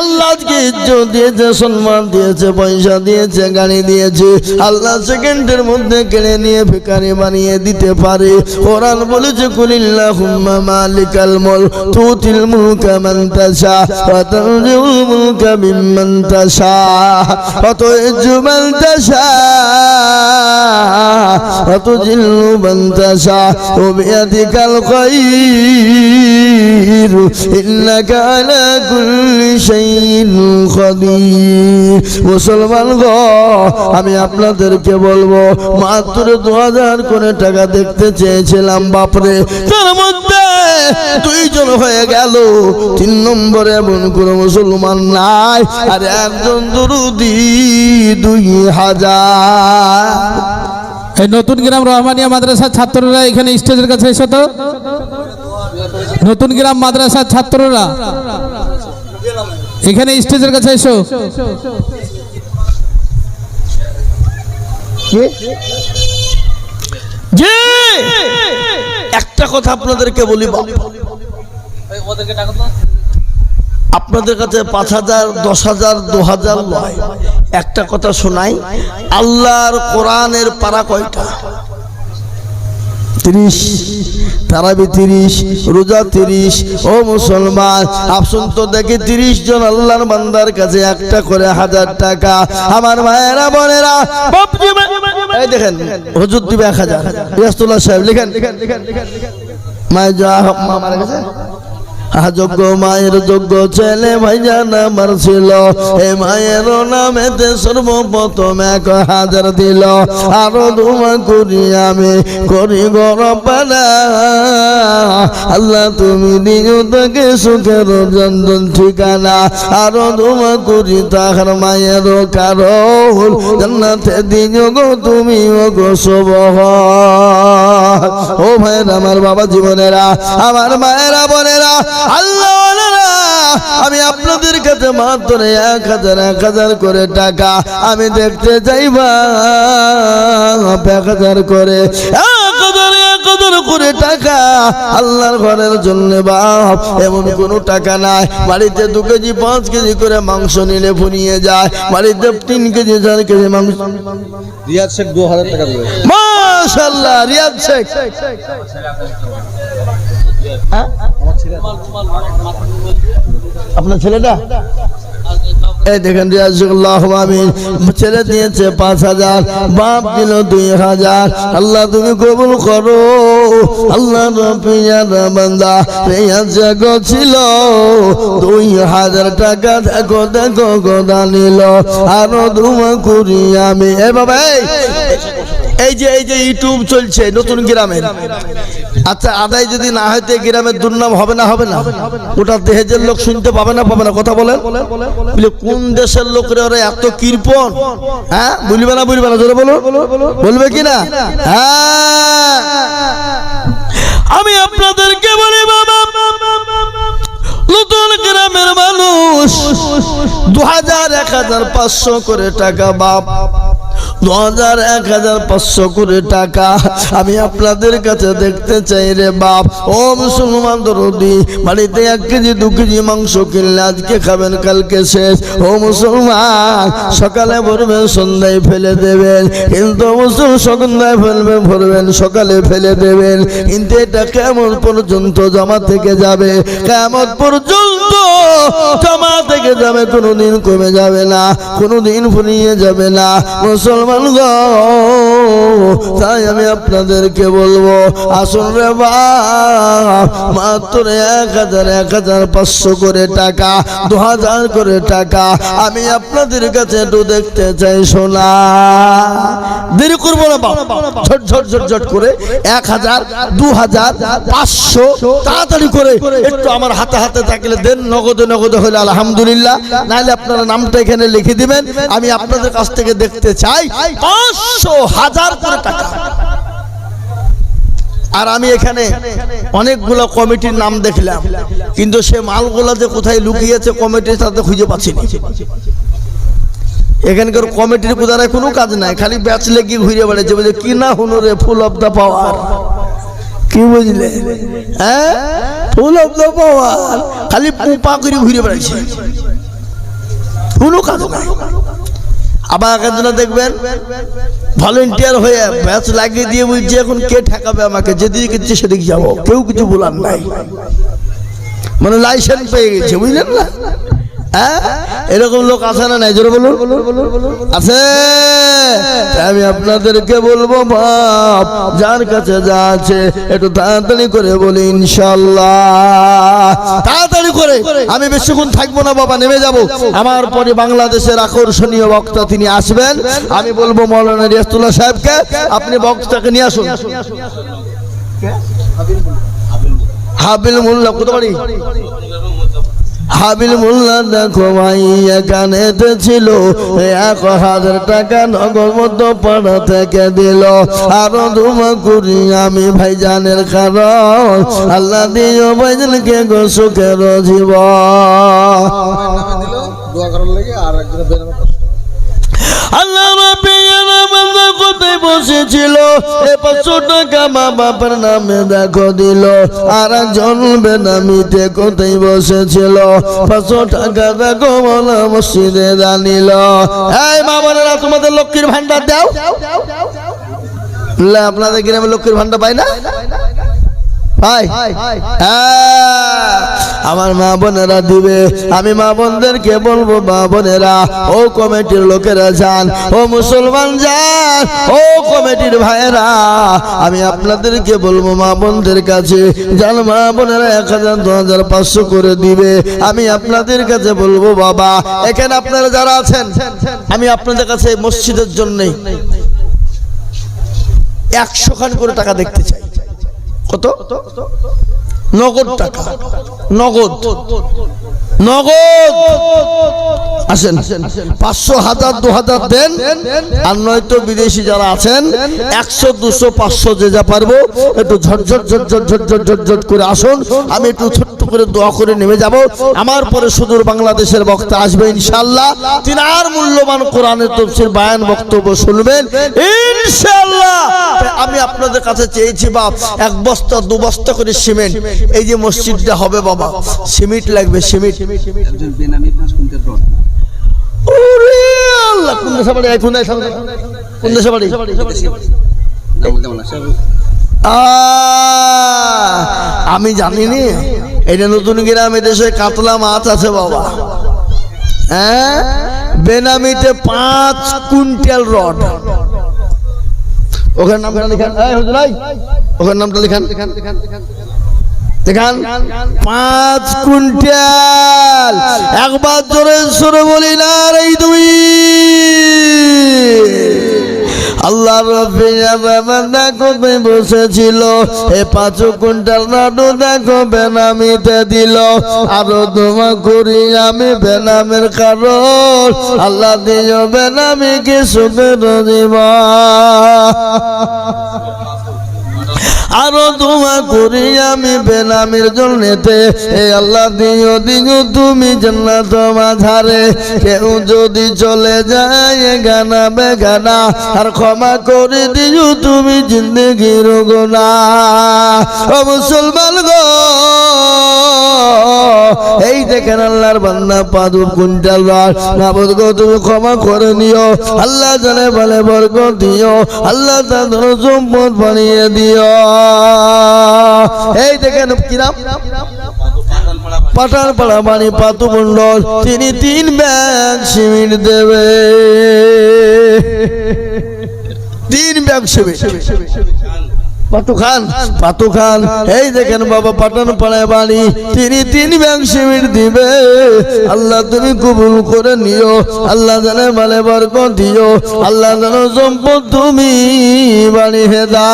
আল্লাহ আজকে ইজ্জত দিয়েছে, সম্মান দিয়েছে, পয়সা দিয়েছে, গাড়ি দিয়েছে। আল্লাহ সেকেন্ডের মধ্যে কেড়ে নিয়ে বানিয়ে দিতে পারে। বলেছে আলা কুল্লি কদির মুসলমান গো, আমি আপনাদেরকে বলব, মাত্র দু হাজার করে টাকা দেখতে চেয়েছিলাম, বাপরে। তার মধ্যে দুইজন হয়ে গেল, তিন নম্বরে এমন কোনো মুসলমান নাই, আর একজন দুরুদি দুই হাজার। এই নতুন গ্রাম রহমানিয়া মাদ্রাসার ছাত্ররা এখানে স্টেজের কাছে এসো তো। নতুন গ্রাম মাদ্রাসার ছাত্ররা এখানে স্টেজের কাছে এসো। যে একটা কথা আপনাদেরকে বলি আপনাদের কাছে পাঁচ হাজার, দশ হাজার, দু হাজার নয়। একটা কথা শোনাই, আল্লাহর কোরআনের পারা কয়টা? তিরিশ, তারাবি তিরিশ, রোজা তিরিশ। ও মুসলমান, আপসুন তো দেখি তিরিশ জন আল্লাহর বান্দার কাছে একটা করে হাজার টাকা। আমার মায়েরা বোনেরা, এই দেখেন, হজুর দিবে এক হাজার। সাহেব, লিখেন। মায়ের যা মারা গেছে যোগ্য মায়ের যোগ্য ছেলে ভাইজান আমার ছিল। এ মায়ের নামেতে সর্বপ্রথম এক হাজার দিল। আরও দুমা করি আমি, করি গরপানা আল্লাহ তুমি দিও তাকে সুখের জন্দন ঠিকানা। আরও দুমা করি তাহার মায়ের কারণ। জান্নাতে দিও গো তুমি ও গো শুভ ও ভাইয়ের, আমার বাবা জীবনেরা, আমার মায়েরা বোনেরা, আল্লাহ আমি আপনাদের কাছে মাত্র এক হাজার এক হাজার করে টাকা আমি দেখতে চাইবা এক হাজার করে। করে টাকা আল্লাহর ঘরের জন্য বাপ এমন কোনো টাকা নাই। বাড়িতে দু কেজি পাঁচ কেজি করে মাংস নিলে ফুরিয়ে যায়। বাড়িতে তিন কেজি চার কেজি মাংস। রিয়াদ শেখ দু হাজার টাকা দেবে। মাশাল্লাহ রিয়াদ শেখ। হ্যাঁ? আপনার ছেলেটা? এই দেখেন আমিন। ছেলে দিয়েছে পাঁচ হাজার বাপ দিল দুই হাজার। আল্লাহ তুমি কবুল করো। আল্লাহ বান্দা ছিল। দুই হাজার টাকা দেখো দেখো গোদা নিল। আরও দুমা করি আমি। এ বাবা এই, যে এই যে ইউটিউব চলছে নতুন গ্রামের আচ্ছা আদায় যদি না হইতে গ্রামের দুর্নাম হবে না হবে না? ওটা দেহেজের লোক শুনতে পাবে না পাবে না? কথা বলেন। বলে, কোন দেশের লোকের ওরা এত কৃপণ হ্যাঁ? বলবে না বলবে না? জোরে বলো বলবে কি না হ্যাঁ। আমি আপনাদেরকে বলি, বাবা, নতুন গ্রামের মানুষ দু হাজার এক হাজার পাঁচশো করে টাকা বাপ দু হাজার এক হাজার পাঁচশো করে টাকা। আমি আপনাদের কাছে দেখতে চাই রে বাপ। ও মুসলমান দরদি, বাড়িতে এক কেজি, দু কেজি মাংস কিনলে আজকে খাবেন, কালকে শেষ। ও মুসলমান, সকালে ভরবেন, সন্ধ্যায় ফেলে দেবেন। কিন্তু মুসলমান সন্ধ্যায় ফেলবেন ভরবেন, সকালে ফেলে দেবেন। কিন্তু এটা কেমন পর্যন্ত জমা থেকে যাবে? কেমন পর্যন্ত জমা থেকে যাবে কোনোদিন কমে যাবে না কোনোদিন ফুরিয়ে যাবে না। মুসলমান গো তাই আমি আপনাদেরকে বলব, আসুন রে মাত্র এক হাজার এক হাজার পাঁচশো করে টাকা, দু হাজার করে টাকা আমি আপনাদের কাছে একটু দেখতে চাই, সোনা। দেরি করব না ঝট ঝট ঝট ঝট করে এক হাজার, দু হাজার পাঁচশো তাড়াতাড়ি করে একটু আমার হাতে হাতে থাকলে দেন, নগদে নগদে হলে আলহামদুলিল্লাহ। নাহলে আপনারা নামটা এখানে লিখে দিবেন। আমি আপনাদের কাছ থেকে দেখতে চাই, পাঁচশো হাজার করে টাকা। আর আমি এখানে অনেকগুলো কমিটির নাম দেখলাম, কিন্তু সে মালগুলো যে কোথায় লুকিয়েছে কমিটি তাতে খুঁজে পাচ্ছি এখানকার কমিটির কোথায় কোনো কাজ নাই, খালি ব্যাচ লেগে ঘুরে বেড়াচ্ছে বলে কি না হুনুরে ফুল অফ দ্য পাওয়ার কি বুঝলে? হ্যাঁ? ফুল অফ দ্য পাওয়ার খালি পুপা করে ঘুরে বেড়াচ্ছে। কোনো কাজ নাই। আবার একজন দেখবেন ভলেন্টিয়ার হয়ে ব্যাচ লাগিয়ে দিয়ে বলছি এখন কে ঠেকাবে আমাকে? যেদিকে ইচ্ছে সেদিকে যাব। কেউ কিছু বলার নাই। মানে লাইসেন্স পেয়ে গেছে, বুঝলেন না? হ্যাঁ? এরকম লোক আছে না নাই? জোরে বলুন। আছে? আমি আপনাদেরকে বলব, বাপ, যার কাছে যা আছে, একটু তাড়াতাড়ি করে বলি, ইনশাল্লাহ। তাড়াতাড়ি করে। আমি বেশিক্ষণ থাকব না, বাবা, নেমে যাব। আমার পরে বাংলাদেশের আকর্ষণীয় বক্তা তিনি আসবেন। আমি বলব মৌলানা রিয়াস্তুল্লাহ সাহেবকে, আপনি বক্তাকে নিয়ে আসুন। হাবিল মোল্লা কত বাড়ি? হাবিল মোল্লা দেখো ভাই এখানে ছিল এক হাজার টাকা নগর মতো পাড়া থেকে দিল। আরও দুমা করি আমি ভাইজানের কারণ। আল্লাহ দিও ভাইজানকে গো সুখের জীব। আল্লাহ কোথায় বসেছিল পাঁচশো টাকা মা বাবার নামে দেখো দিল। আর একজন বেনামিতে কোথায় বসেছিল? পাঁচশো টাকা দেখো বলা মসজিদে জানিল। এই মা তোমাদের লক্ষ্মীর ভান্ডার দাও। আপনাদের গ্রামে লক্ষ্মীর ভান্ডার পাই না? ভাই হ্যাঁ, আমার মা বোনেরা দিবে। আমি মা বোনদেরকে বলব, মা বোনেরা, ও কমিটির লোকেরা যান, ও মুসলমান যান, ও কমিটির ভাইয়েরা, আমি আপনাদেরকে বলব মা বোনদের কাছে, যান মা বোনেরা, এক হাজার, দু হাজার, পাঁচশো করে দিবে। আমি আপনাদের কাছে বলব, বাবা, এখানে আপনারা যারা আছেন, আমি আপনাদের কাছে মসজিদের জন্যে একশো খান করে টাকা দেখতে চাই। কত? নগদ টাকা নগদ। নগদ। আসেন, পাঁচশো হাজার, দু হাজার দেন। আর নয়তো বিদেশি যারা আছেন, একশো, দুশো, পাঁচশো যে যা পারব, একটু ঝটঝট ঝটঝট ঝটঝট ঝটঝট করে আসুন। আমি একটু ছোট্ট করে দোয়া করে নেমে যাব। আমার পরে সুদূর বাংলাদেশের বক্তা আসবে ইনশাল্লাহ তিনি আর মূল্যবান কোরআনের তফসির বায়ান বক্তব্য শুনবেন। ইনশাল্লাহ আমি আপনাদের কাছে চেয়েছি, বাপ, এক বস্তা, দু বস্তা করে সিমেন্ট। এই যে মসজিদটা হবে, বাবা, সিমেন্ট লাগবে, সিমেন্ট। একজন বেনামি পাঁচ কুইন্টাল রড ওরে আল্লাহ কোন দেশে বাড়ি? কোন দেশে বাড়ি কোন দেশে বাড়ি? নাম বলতে পারলাম আমি জানিনি। এটা নতুন গ্রামে দেশে কাতলা মাছ আছে বাবা। হ্যাঁ? বেনামিতে পাঁচ কুইন্টাল রড। ওখানে নামটা লিখান। এই হুজুর এই, ওখানে নামটা লিখান। দেখান। পাঁচ কুইন্টাল। একবার জোরে সরে বলি না রে তুমি। আল্লাহ আমার দেখো বসেছিল। এ পাঁচ কুইন্টাল নাডু দেখো বেনামিতে দিল। আরও তোমা করি আমি বেনামের কারণ। আল্লাহ দিও বেনামিকে সুখের দিবা আরও দোয়া করি আমি বেনামির জন্যতে। এ আল্লাহ, দিও দিও তুমি জান্নাত মাঝারে। কেউ যদি চলে যায় গানা বেগানা, আর ক্ষমা করে দিও তুমি জিন্দগির গোনা ও মুসলমান গো এই দেখেন আল্লাহর বান্দা পাদু কুইন্টাল বার মাবুদ গো, তুমি ক্ষমা করে নিও। আল্লাহ জানে বলে বর্গ দিও। আল্লাহ তাদের সম্পদ বানিয়ে দিও। এই দেখেন কিরাম পাঠান পাড়া বাণী পাতু মন্ডল তিনি তিন ব্যাগ সিমেন্ট দেবে। তিন ব্যাগ সিমেন্ট। পাতু খান খান। এই দেখেন বাবা পাঠান পাড়ায় বাড়ি। তিনি তিন ব্যাগ সিমেন্ট দিবে। আল্লাহ তুমি কবুল করে নিও। আল্লাহ জানে মালে বরক দিও। আল্লাহ জানো তুমি বাড়ি হেদা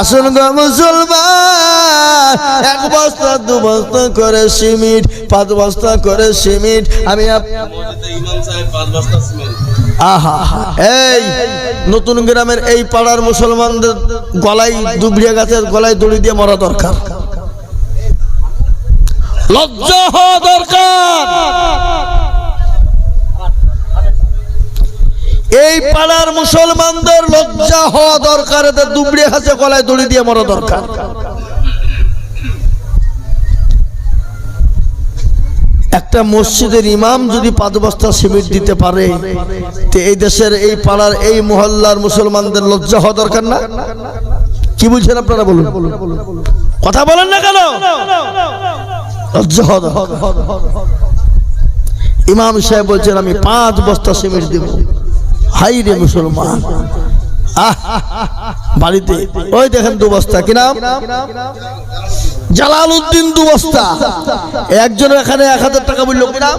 আসুন গো মুসলমান, এক বস্তা, দু বস্তা করে সিমেন্ট পাঁচ বস্তা করে সিমেন্ট আমি আহা। এই নতুন গ্রামের এই পাড়ার মুসলমানদের গলায় দুবড়িয়া গাছের গলায় দড়ি দিয়ে মরা দরকার। লজ্জা হওয়া দরকার। এই পাড়ার মুসলমানদের লজ্জা হওয়া দরকার, এদের দুবড়ে হাসে গলায় দড়ি দিয়ে মরা দরকার। একটা মসজিদের ইমাম যদি পাঁচ বস্তা সিমেন্ট দিতে পারে, তো এই দেশের এই পাড়ার এই মহল্লার মুসলমানদের লজ্জা হওয়া দরকার না? কি বলছেন আপনারা বলুন? কথা বলেন না কেন? লজ্জা হওয়া ইমাম সাহেব বলছেন, আমি পাঁচ বস্তা সিমেন্ট দেব। হাই রে মুসলমান! বাড়িতে। ওই দেখেন দু বস্তা কি নাম? জালাল উদ্দিন দু বস্তা একজন এখানে এক হাজার টাকা বলল কি নাম?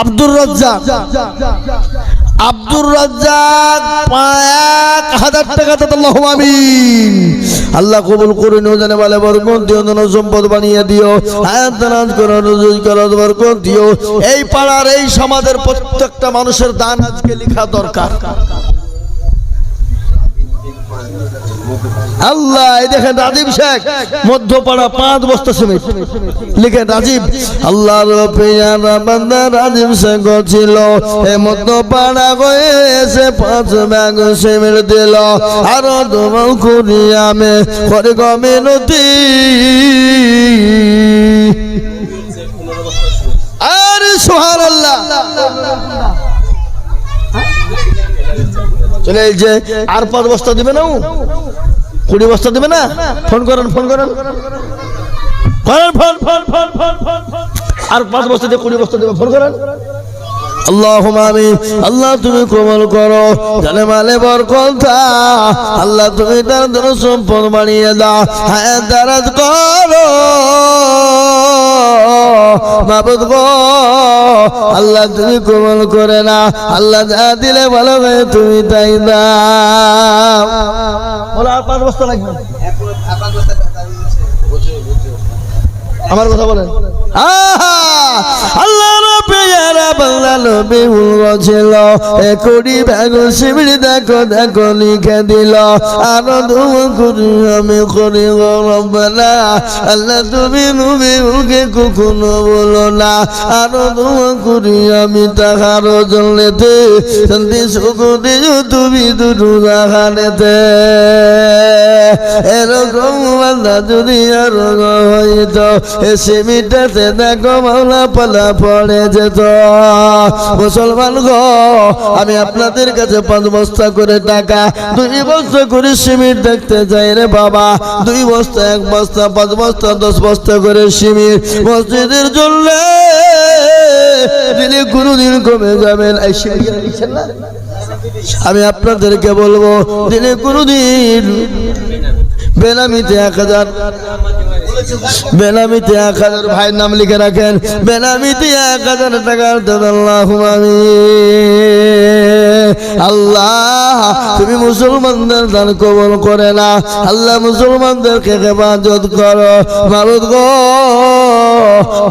আব্দুর রাজ্জাক। আব্দুর রাজ্জাক এক হাজার টাকা তো আল্লাহ আমিন। আল্লাহ কবুল করে নিও জানে বলে বরকত দিও ধন সম্পদ বানিয়ে দিও, হায়াত দানাজ করো রুজুই করো, বরকত দিও। এই পাড়ার, এই সমাজের প্রত্যেকটা মানুষের দান আজকে লেখা দরকার। আল্লাহ, এই দেখেন রাজীব শেখ, মধ্যপাড়া পাঁচ বস্তা সিমেন্ট। লিখেন রাজীব, আল্লাহর পেয়ারা বান্দা রাজীব শেখ ছিল, এ মধ্যপাড়া গয়ে এসে পাঁচ ব্যাগ সিমেন্ট দিল। আরও তোমার করি আমি করে গমিনতি আরে সোহার আল্লাহ চলে যে, আর পাঁচ বস্তা দিবে না? কুড়ি বস্তা দেবে না? ফোন করেন ফোন করেন। আর পাঁচ বস্তা দিয়ে কুড়ি বস্তা দেবে, ফোন করেন। আল্লাহ আমি আল্লাহ তুমি কবল করো। জানে মালে বরকত আল্লাহ তুমি তার ধন সম্পদ বানিয়ে দাও হ্যাঁ দারাজ করো। মাবুদ গো। আল্লাহ তুমি কবল করে না। আল্লাহ যা দিলে ভালো হয়ে তুমি তাই দাও বলো আর পাঁচ বস্তা লাগবে? আমার কথা বলেন! আল্লাহ ইয়ারা বাংলা নবী ছিল। এ কুড়ি ব্যাগ শিবির দেখো দেখো, লিখে দিল। আমি তুমি নবী উকে কখনো বলো না। তুমি দুটো রাখানেতে এরকম বান্দা যদি আরও হইতো এসে দেখো মাওলা পালা পড়ে যেত। মুসলমান গো, আমি আপনাদের কাছে পাঁচ বস্তা করে টাকা, দুই বস্তা করে সিমেন্ট দেখতে যাই রে বাবা। দুই বস্তা, এক বস্তা, পাঁচ বস্তা, দশ বস্তা করে সিমেন্ট। মসজিদের জন্য দিলে কোনোদিন কমে যাবেন আমি আপনাদেরকে বলব দিনে কোনোদিন বেনামিতে এক হাজার। বেনামিতে এক হাজার ভাইয়ের নাম লিখে রাখেন। বেনামিতে এক হাজার টাকার দেন আল্লাহ আল্লাহ, তুমি মুসলমানদের দান কবল করে না। আল্লাহ, মুসলমানদেরকে হেফাজত করো। মারুদ গো,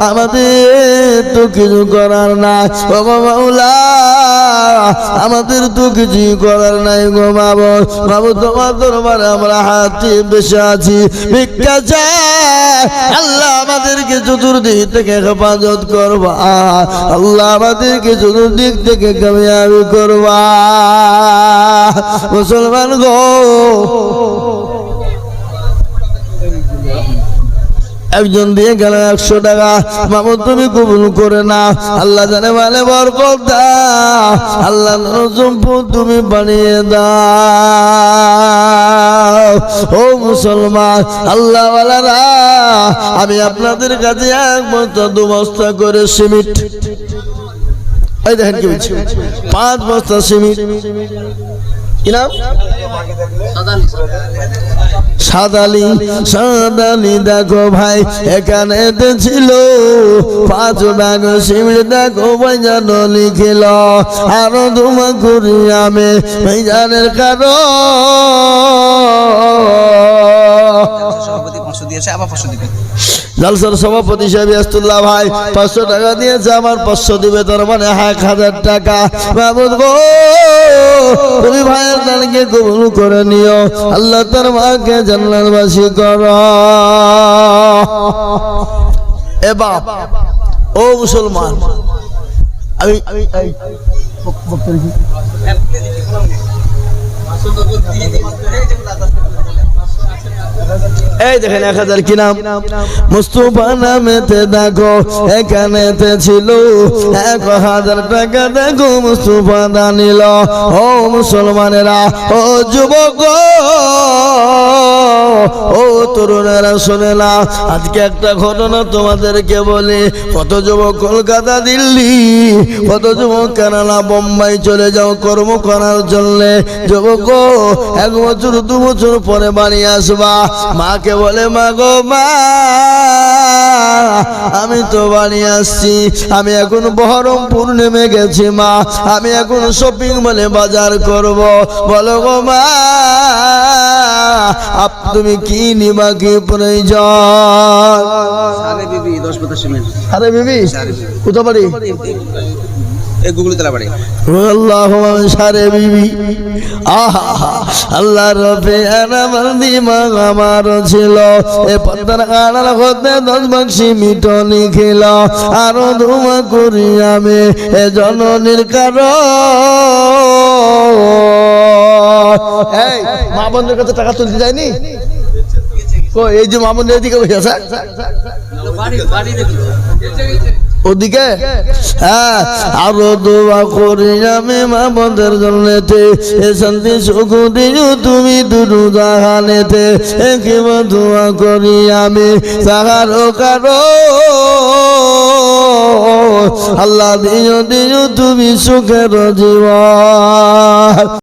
আমাদের তো কিছু করার নাই। ও আমাদের তো কিছু করার নাই গো বাবু বাবু তোমার দরবারে আমরা হাতে বেশি আছি। ভিক্ষা চাই। আল্লাহ আমাদেরকে চতুর্দিক থেকে হেফাজত করবা। আল্লাহ আমাদেরকে চতুর্দিক থেকে কামিয়াবি করবা। মুসলমান গো একজন দিয়ে গেল একশো টাকা। মামু তুমি কবুল করে না আল্লাহ জানে মানে বরকত আল্লাহ তুমি বানিয়ে দাও। ও মুসলমান আল্লাহ আমি আপনাদের কাছে এক বস্তা দু বস্তা করে সিমেন্ট এই দেখেন কি পাঁচ বস্তা সিমেন্ট কি নাম? সাদালি সাদালি দেখো ভাই, এখানে ছিল, পাঁচ ব্যাগ শিবির দেখো ভাই যেন লিখিল, আরও ধুমা করি আমি ভাইজানের কারও। সভাপতি দিয়েছে, আবার দিবে। জালসার সভাপতি সাহেব আস্তুল্লাহ ভাই, পাঁচশো টাকা দিয়েছে আমার, পাঁচশো দিবে তার মানে এক হাজার টাকা। বাবুদ গো, তুমি ভাইয়ের দানকে কবুল করে নিও। আল্লাহ তার মাকে জান্নাতবাসী কর। এ বাপ, ও মুসলমান, আমি আমি এই- দেখেন এক হাজার কি নাম? মুস্তফা নামেতে দেখো, এখানেতে ছিল এক হাজার টাকা। দেখো মুস্তফা দানিল ও মুসলমানেরা, ও যুবক ও তরুণেরা, শুনে না, আজকে একটা ঘটনা তোমাদেরকে বলি। কত যুবক কলকাতা, দিল্লি, কত যুবক কেরালা বোম্বাই চলে যাও কর্ম করার জন্য। যুবক, এক বছর, দু বছর পরে বাড়ি আসবা। মাকে বলে, মা গো, মা, আমি তো বাড়ি আসছি। আমি এখন বহরমপুর নেমে গেছি, মা। আমি এখন শপিং মলে বাজার করব। বলো গো, মা তুমি কি নিবা কি প্রয়োজন? বিবি দশ আরে বিবি আল্লাহ রবে আমার ছিল। এ পদ্মার আড়াল হতে দশ বাক্সি মিটনি খেল। আরও ধুমা করি আমি এ জননীর কারণ। এই মা বন্ধুর কাছে টাকা তুলতে যায়নি? এই যে মা বন্ধুর এদিকে বসে আছে? ওদিকে? হ্যাঁ। আরও দোয়া করি আমি মা বন্ধের জন্যতে। এ শান্তি, সুখ দিও তুমি দুরু জাহানেতে একেবা দোয়া করি আমি? তাহারও কারও আল্লাহ দিও দিও তুমি সুখের জীবন।